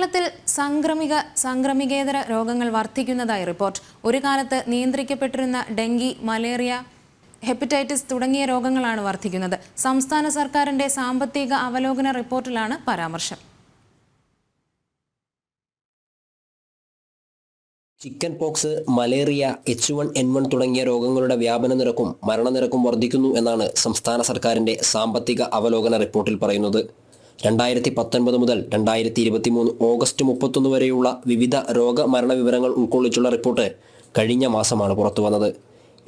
കേരളത്തിൽ സംക്രമിക സംക്രമികേതര രോഗങ്ങൾ വർദ്ധിക്കുന്നതായി റിപ്പോർട്ട്. ഒരു കാലത്ത് നിയന്ത്രിക്കപ്പെട്ടിരുന്ന ഡെങ്കി മലേറിയ ഹെപ്പറ്റൈറ്റിസ് തുടങ്ങിയ രോഗങ്ങളാണ് വർദ്ധിക്കുന്നത്. സംസ്ഥാന സർക്കാരിന്റെ സാമ്പത്തിക അവലോകന റിപ്പോർട്ടിലാണ് പരാമർശം. Chickenpox malaria H one N one തുടങ്ങിയ രോഗങ്ങളുടെ വ്യാപന നിരക്കും മരണനിരക്കും വർദ്ധിക്കുന്നു എന്നാണ് സംസ്ഥാന സർക്കാരിന്റെ സാമ്പത്തിക അവലോകന റിപ്പോർട്ടിൽ പറയുന്നത്. രണ്ടായിരത്തി പത്തൊൻപത് മുതൽ രണ്ടായിരത്തി ഇരുപത്തി മൂന്ന് ഓഗസ്റ്റ് മുപ്പത്തൊന്ന് വരെയുള്ള വിവിധ രോഗമരണ വിവരങ്ങൾ ഉൾക്കൊള്ളിച്ചുള്ള റിപ്പോർട്ട് കഴിഞ്ഞ മാസമാണ് പുറത്തു വന്നത്.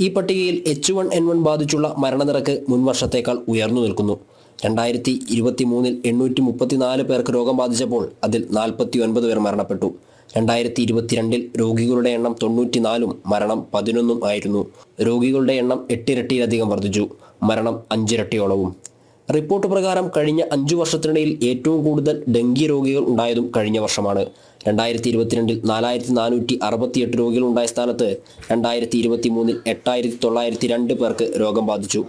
ഈ പട്ടികയിൽ എച്ച് വൺ എൻ വൺ ബാധിച്ചുള്ള മരണനിരക്ക് മുൻവർഷത്തേക്കാൾ ഉയർന്നു നിൽക്കുന്നു. രണ്ടായിരത്തി ഇരുപത്തി മൂന്നിൽ എണ്ണൂറ്റി മുപ്പത്തിനാല് പേർക്ക് രോഗം ബാധിച്ചപ്പോൾ അതിൽ നാൽപ്പത്തി ഒൻപത് പേർ മരണപ്പെട്ടു. രണ്ടായിരത്തി ഇരുപത്തിരണ്ടിൽ രോഗികളുടെ എണ്ണം തൊണ്ണൂറ്റിനാലും മരണം പതിനൊന്നും ആയിരുന്നു. രോഗികളുടെ എണ്ണം എട്ടിരട്ടിയിലധികം വർദ്ധിച്ചു. മരണം അഞ്ചിരട്ടിയോളവും. റിപ്പോർട്ട് പ്രകാരം കഴിഞ്ഞ അഞ്ചു വർഷത്തിനിടയിൽ ഏറ്റവും കൂടുതൽ ഡെങ്കി രോഗികൾ ഉണ്ടായതും കഴിഞ്ഞ വർഷമാണ്. രണ്ടായിരത്തി ഇരുപത്തിരണ്ടിൽ നാലായിരത്തി നാനൂറ്റി അറുപത്തിയെട്ട് രോഗികൾ ഉണ്ടായ സ്ഥാനത്ത് രണ്ടായിരത്തി ഇരുപത്തി മൂന്നിൽ എട്ടായിരത്തി തൊള്ളായിരത്തി രണ്ട് പേർക്ക് രോഗം ബാധിച്ചു.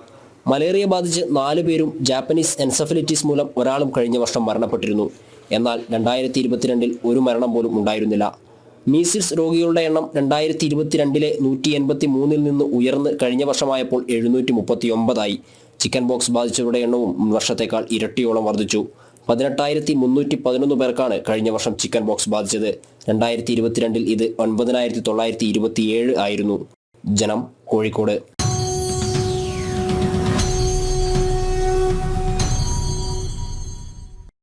മലേറിയ ബാധിച്ച് നാല് പേരും ജാപ്പനീസ് എൻസഫലിറ്റിസ് മൂലം ഒരാളും കഴിഞ്ഞ വർഷം മരണപ്പെട്ടിരുന്നു. എന്നാൽ രണ്ടായിരത്തി ഇരുപത്തിരണ്ടിൽ ഒരു മരണം പോലും ഉണ്ടായിരുന്നില്ല. മീസിൽസ് രോഗികളുടെ എണ്ണം രണ്ടായിരത്തി ഇരുപത്തിരണ്ടിലെ നൂറ്റി എൺപത്തി മൂന്നിൽ നിന്ന് ഉയർന്ന് കഴിഞ്ഞ വർഷമായപ്പോൾ എഴുന്നൂറ്റി മുപ്പത്തി ഒമ്പതായി ചിക്കൻ ബോക്സ് ബാധിച്ചവരുടെ എണ്ണവും വർഷത്തേക്കാൾ ഇരട്ടിയോളം വർദ്ധിച്ചു. പതിനെട്ടായിരത്തി മുന്നൂറ്റി പതിനൊന്ന് പേർക്കാണ് കഴിഞ്ഞ വർഷം ചിക്കൻ ബോക്സ് ബാധിച്ചത്. രണ്ടായിരത്തി ഇരുപത്തിരണ്ടിൽ ഇത് ഒൻപതിനായിരത്തി തൊള്ളായിരത്തി ഇരുപത്തിയേഴ് ആയിരുന്നു. ജനം കോഴിക്കോട്.